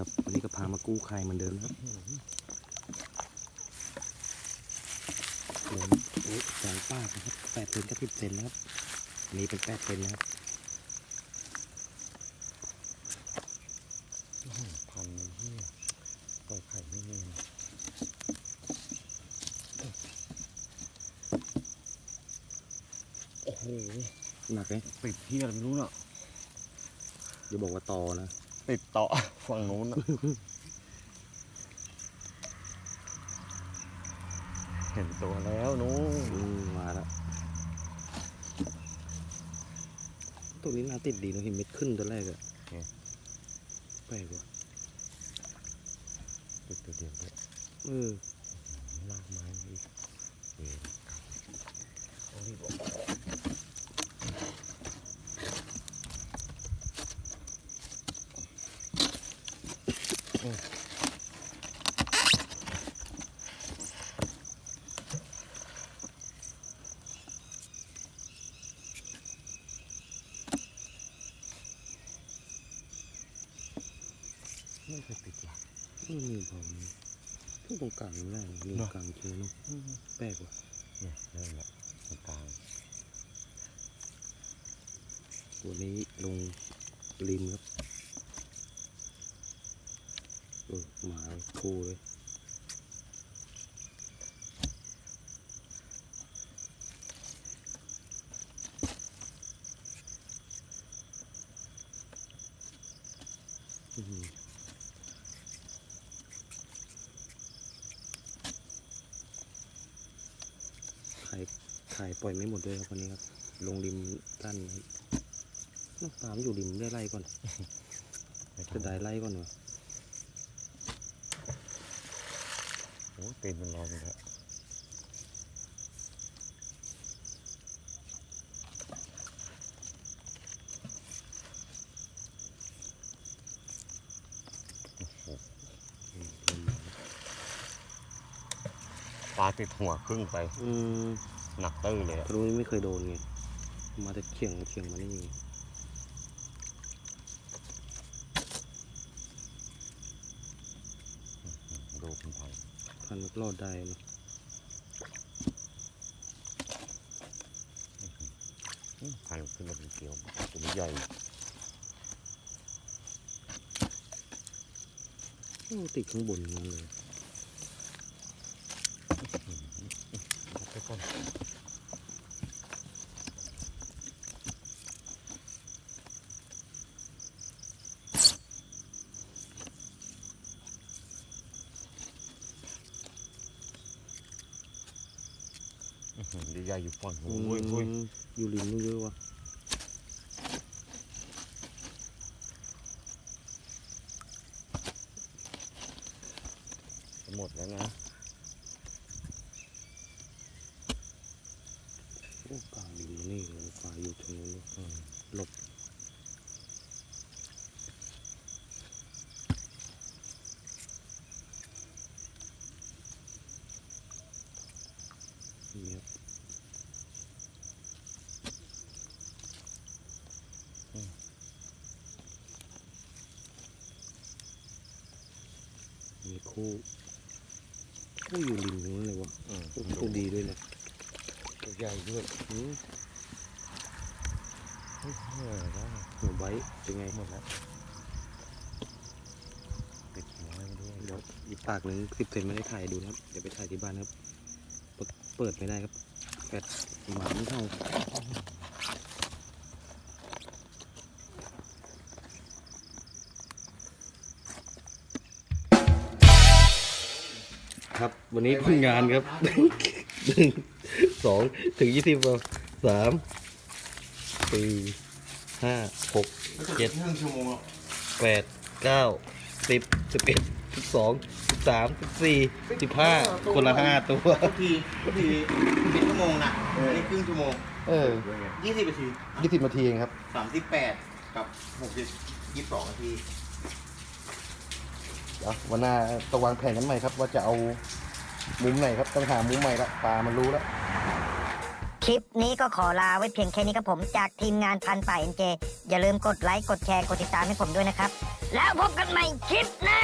ครับวันนี้ก็พามากู้ไข่เหมือนเดิมครับลงโอ้ยสองป้ากนะครับแปดเซนกับสิบเซนนะครับอันนี้เป็นแปดเซนนะครับพันเฮียปล่อยไข่ไม่เนียนโอ้โหหนักไหมติดเฮียอะไรไม่รู้น่ะอย่าบอกว่าตอนะ ติดต่อฝั่งนู้นน่ะเห็นตัวแล้วนู้นอืมมาแล้ว ตัวนี้น่าติดดีนะเห็นเม็ดขึ้นตอนแรกอะแปลกว่ะติดตัวเดียวเลยเออลากไม้มาอีกเวรกรรมต้องรีบออก ไม่เคยติดหลักไม่มีเบาเลยทุกตรงกลางไม่ได้มีเนอะกลางเจอเนาะแปลกว่ะเนี่ยเริ่มละตรงกลางตัวนี้ลงริมครับเออหมาคู่เลยอื้อหือไข่ไข่ปล่อยไม่หมดด้วยครับวันนี้ครับ ลงริมกั้นครับน้ำปลามนอยู่ริมได้ไล่ก่อนไม่จะทำได้ไล่ก่อนวะโอ้ยตีนมันรออยู่แล้วปลาติดหัวครึ่งไป อืม หนักตื้อเลยอะรู้นี่ไม่เคยโดนไง มาแต่เขียงเขียงมานี่ดูคุณพังพันรอดได้เนอะอื้อพันขึ้นมาเป็นเกลียวตัวนี้ใหญ่โอ้ติดข้างบนนั่นเลยไปก่อนอื้อหือ ดีใหญ่อยู่ฝั่งนู้นเว้ยเว้ยอืมอยู่ริมนู่นเยอะวะหมดแล้วนะโอ้กลางริมนี่เลยปลาอยู่ตรงนู้นเลยอืมหลบนี่ครับ มีคู่คู่อยู่ริมนู้นเลยวะอืมคู่ดีด้วยนะตัวใหญ่ด้วยอืมเฮ้ยเหนื่อยแล้วหัวไบท์เป็นไงหมดแล้วติดหัวมันด้วยเดี๋ยวอีกปากหนึ่งสิบเซนไม่ได้ถ่ายดูนะครับเดี๋ยวไปถ่ายที่บ้านครับ เปิดเปิดไม่ได้ครับแฟดหมาไม่เข้า ครับ วันนี้ผลงานครับหนึ่งสองถึงยี่สิบสามสี่ห้าหกเจ็ดครึ่งชั่วโมงแปดเก้าสิบสิบเอ็ดสิบสองสิบสามสิบสี่สิบห้าคนละห้าตัวทุกทีทุกทีสิบชั่วโมงนะอันนี้ครึ่งชั่วโมง เออยี่สิบนาทียี่สิบนาทีเองครับสามสิบแปดกับหกสิบยี่สิบสองนาที เดี๋ยววันหน้าต้องวางแผนกันใหม่ครับ ว่าจะเอามุมไหนครับต้องหามุมใหม่ละปลามันรู้แล้ว คลิปนี้ก็ขอลาไว้เพียงแค่นี้ครับผมจากทีมงานพันป่าเอ็นเจ อย่าลืมกดไลค์ กดแชร์ กดติดตามให้ผมด้วยนะครับ แล้วพบกันใหม่คลิปหน้า